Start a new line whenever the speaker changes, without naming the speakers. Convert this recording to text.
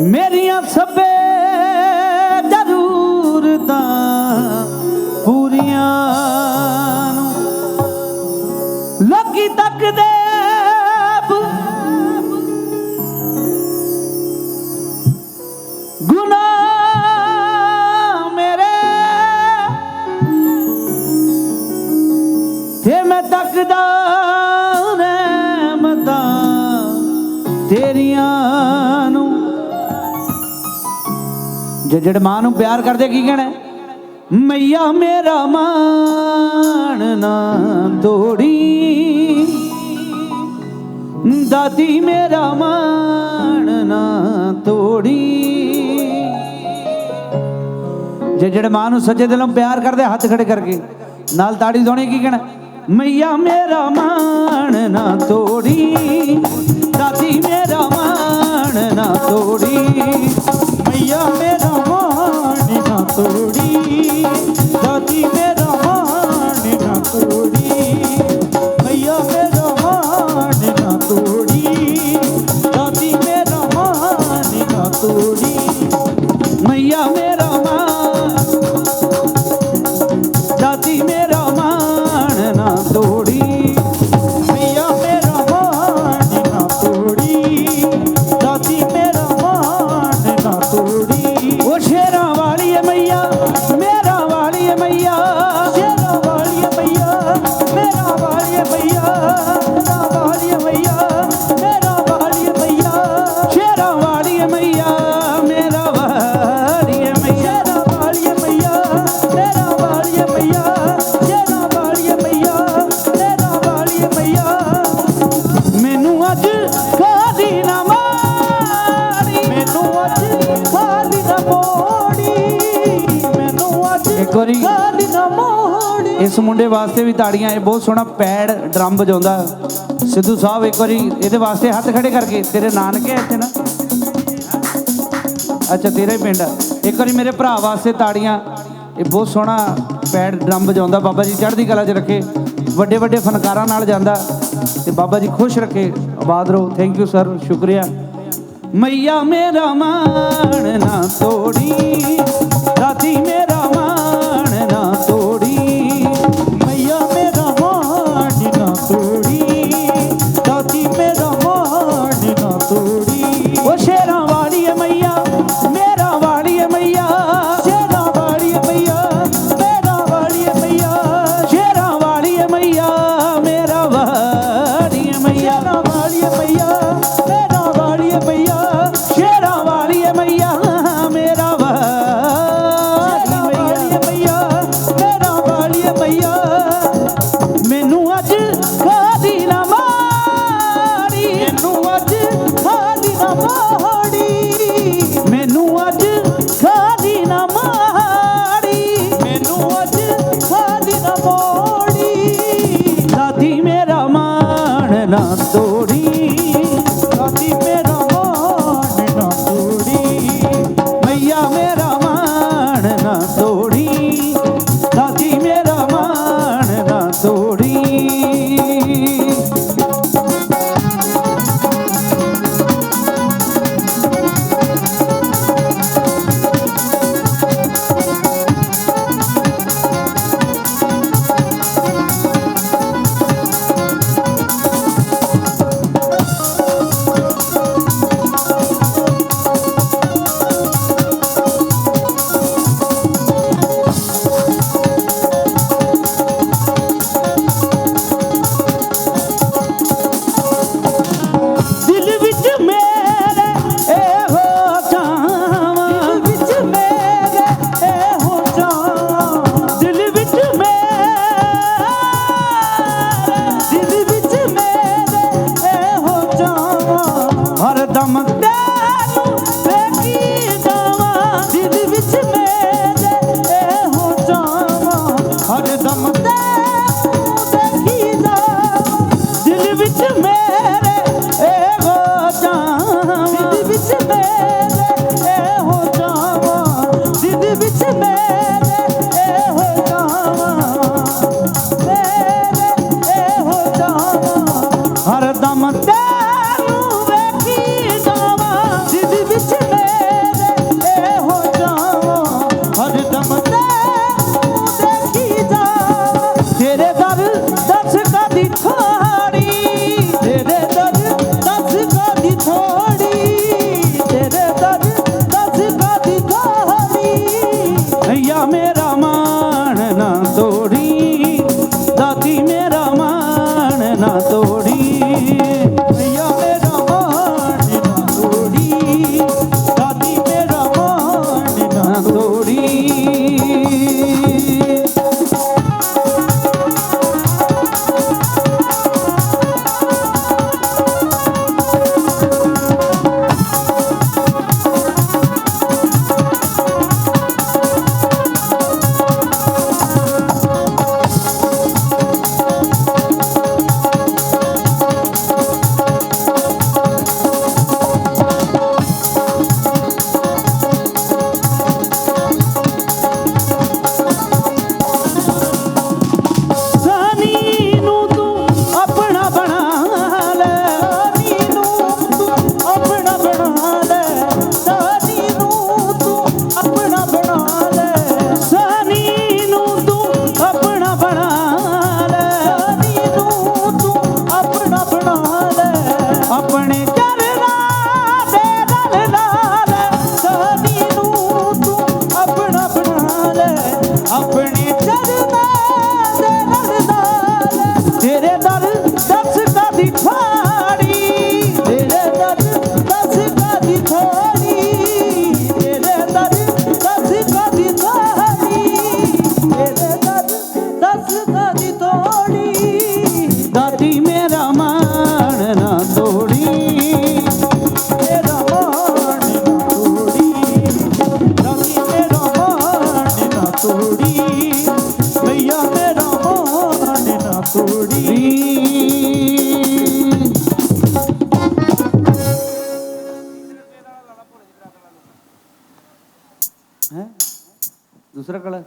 ਮੇਰੀਆਂ ਸਭੇ ਜ਼ਰੂਰਤਾਂ ਪੂਰੀਆਂ ਨੂੰ ਲੋਕੀ ਤੱਕਦੇ ਗੁਨਾਹ ਮੇਰੇ। ਤੇ ਮੈਂ ਤੱਕਦਾ ਰਹਿਮਤਾਂ ਤੇਰੀਆਂ ਜੇ ਜਿਹੜੇ ਮਾਂ ਨੂੰ ਪਿਆਰ ਕਰਦੇ, ਕੀ ਕਹਿਣਾ ਮਈਆ ਮੇਰਾ ਮਾਣ ਨਾ ਤੋੜੀ। ਦਾਦੀ ਮੇਰਾ ਮਾਣ ਨਾ ਤੋੜੀ। ਜੇ ਜਿਹੜੇ ਮਾਂ ਨੂੰ ਸੱਚੇ ਦਿਲੋਂ ਪਿਆਰ ਕਰਦੇ, ਹੱਥ ਖੜੇ ਕਰਕੇ, ਨਾਲ ਤਾੜੀ ਦੋਣੀ ਕੀ ਕਹਿਣਾ ਮਈਆ ਮੇਰਾ ਮਾਣ ਨਾ ਤੋੜੀ। ਦਾਦੀ ਮੇਰਾ ਮਾਣ ਨਾ ਤੋੜੀ।
ਮਈਆ ਮੇਰਾ
ਇਸ ਮੁੰਡੇ ਵਾਸਤੇ ਵੀ ਤਾੜੀਆਂ, ਇਹ ਬਹੁਤ ਸੋਹਣਾ ਪੈੜ ਡਰਮ ਵਜਾਉਂਦਾ। ਸਿੱਧੂ ਸਾਹਿਬ, ਇੱਕ ਵਾਰੀ ਇਹਦੇ ਵਾਸਤੇ ਹੱਥ ਖੜੇ ਕਰਕੇ, ਤੇਰੇ ਨਾਨਕੇ ਆ ਇੱਥੇ ਨਾ। ਅੱਛਾ, ਤੇਰਾ ਹੀ ਪਿੰਡ ਇੱਕ ਵਾਰੀ ਮੇਰੇ ਭਰਾ ਵਾਸਤੇ ਤਾੜੀਆਂ, ਇਹ ਬਹੁਤ ਸੋਹਣਾ ਪੈੜ ਡਰਮ ਵਜਾਉਂਦਾ। ਬਾਬਾ ਜੀ ਚੜ੍ਹਦੀ ਕਲਾ 'ਚ ਰੱਖੇ, ਵੱਡੇ ਵੱਡੇ ਫਨਕਾਰਾਂ ਨਾਲ ਜਾਂਦਾ, ਤੇ ਬਾਬਾ ਜੀ ਖੁਸ਼ ਰੱਖੇ, ਆਬਾਦ ਰਹੋ। ਥੈਂਕ ਯੂ ਸਰ ਸ਼ੁਕਰੀਆ। ਮਈਆ ਮੇਰਾ ਮਾਣ ਨਾ ਤੋੜੀ ਦਾਦੀ ਮੇਰਾ ਮਾਣ রে দরে ਦੂਸਰਾ ਕਲਾ